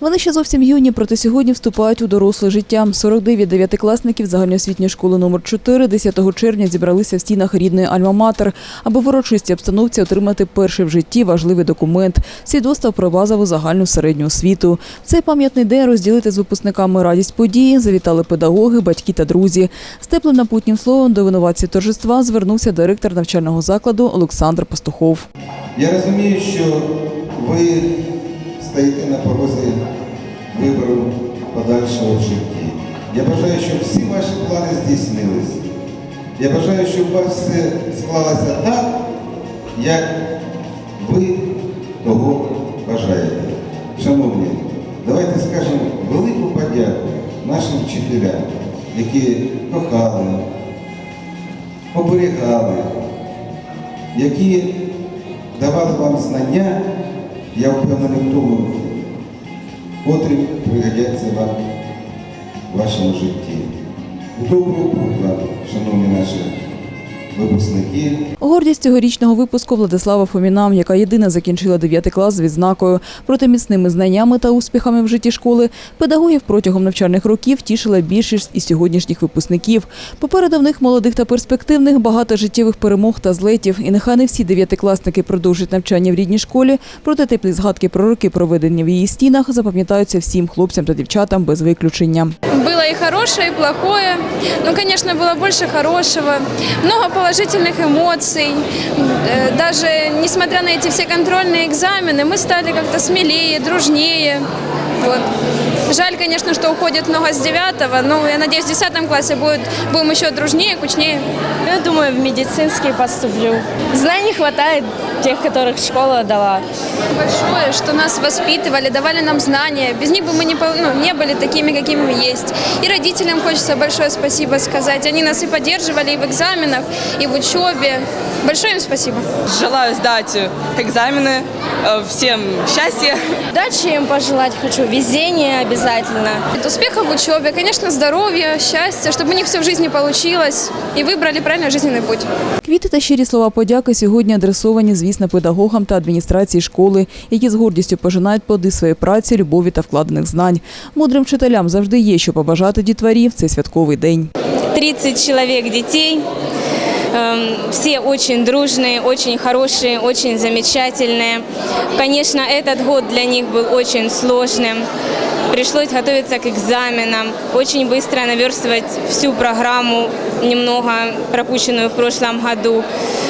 Вони ще зовсім юні, проте сьогодні вступають у доросле життя. 49 дев'ятикласників загальноосвітньої школи номер 4 10 червня зібралися в стінах рідної Альма-Матер, аби в урочистій обстановці отримати перший в житті важливий документ – свідоцтво про базову загальну середню освіту. В цей пам'ятний день розділити з випускниками радість події завітали педагоги, батьки та друзі. З теплим напутнім словом до винуватці торжества звернувся директор навчального закладу Олександр Пастухов. Я розумію, що ви стоїте на порозі вибору подальшого в житті. Я бажаю, щоб всі ваші плани здійснились. Я бажаю, щоб у вас все склалося так, як ви того бажаєте. Шановні, давайте скажемо велику подяку нашим вчителям, які кохали, оберігали, які давали вам знання, я впевнений в тому, котрі пригодяться вам в вашому житті. Доброго вам, шановні наші випускники. Гордість цьогорічного випуску Владислава Фоміна, яка єдина закінчила 9 клас з відзнакою. Проте міцними знаннями та успіхами в житті школи педагогів протягом навчальних років тішила більшість із сьогоднішніх випускників. Попереду в них молодих та перспективних багато життєвих перемог та злетів. І нехай не всі дев'ятикласники продовжать навчання в рідній школі, проте теплі згадки про роки, проведені в її стінах, запам'ятаються всім хлопцям та дівчатам без виключення. Было и хорошее, и плохое. Ну, конечно, было больше хорошего. Много положительных эмоций. Э, Даже несмотря на эти все контрольные экзамены, мы стали как-то смелее, дружнее. Вот. Жаль, конечно, что уходит много с девятого, но я надеюсь, в десятом классе будет, будем еще дружнее, кучнее. Я думаю, в медицинский поступлю. Знаний хватает, тех, которых школа дала. Большое, что нас воспитывали, давали нам знания. Без них бы мы не, по- ну, не были такими, какими мы есть. И родителям хочется большое спасибо сказать. Они нас и поддерживали и в экзаменах, и в учебе. Большое им спасибо. Желаю сдать экзамены, э, всем счастья. Удачи им пожелать хочу, везения обязательно. Успехов в учебе, конечно, здоровья, счастья, чтобы у них все в жизни получилось и выбрали правильный жизненный путь. Квіти та щирі слова подяки сьогодні адресовані, звісно, педагогам та адміністрації школи, які з гордістю пожинають плоди своєї праці, любові та вкладених знань. Мудрим вчителям завжди є що побажати дітварі в цей святковий день. 30 человек детей. Эм, Все очень дружные, очень хорошие, очень замечательные. Конечно, этот год для них был очень сложным. Пришлось готовиться к экзаменам, очень быстро наверстывать всю программу, немного пропущенную в прошлом году.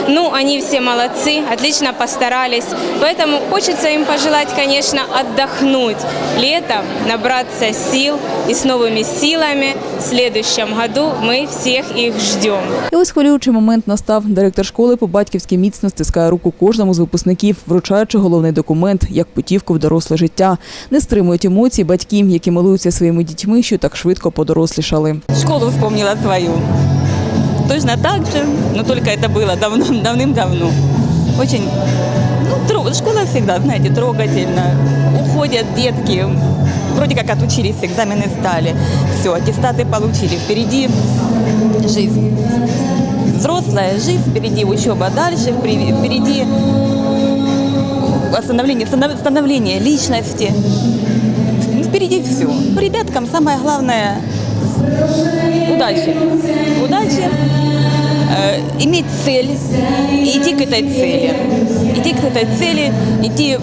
Ну, они все молодцы, отлично постарались. Поэтому хочется им пожелать, конечно, отдохнуть летом, набраться сил и с новыми силами в следующем году мы всех их ждем. І ось хвилюючий момент настав. Директор школи по батьківськи міцно стискає руку кожному з випускників, вручаючи головний документ як путівку в доросле життя. Не стримують емоцій батьків, які милуються своїми дітьми, що так швидко подорослішали. школу вспомнила свою. Точно так же, но только это было давно, давным-давно. Очень, ну, тро- школа всегда, знаете, трогательно. Уходят детки, вроде как отучились, экзамены сдали. Все, аттестаты получили. Впереди жизнь. Взрослая жизнь, впереди учеба дальше, впри- впереди становление, станов- становление личности. Впереди все. Ребяткам самое главное удачи. Удачи, э, иметь цель и идти к этой цели. Идти к этой цели, идти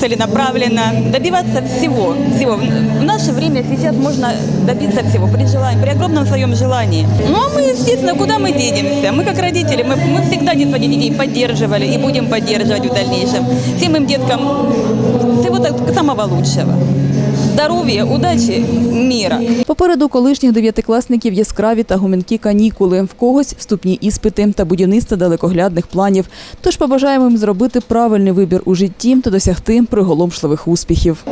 целенаправленно, добиваться всего. всего. В наше время сейчас можно добиться всего при желании, при огромном своем желании. Ну а мы, естественно, куда мы денемся? Мы как родители, мы, мы всегда детство детей поддерживали и будем поддерживать в дальнейшем. Всем им деткам всего самого лучшего. Здоровья, удачі, міра. Попереду колишніх дев'ятикласників яскраві та гумінкі канікули, в когось вступні іспити та будівництво далекоглядних планів. Тож побажаємо їм зробити правильний вибір у житті та досягти приголомшливих успіхів.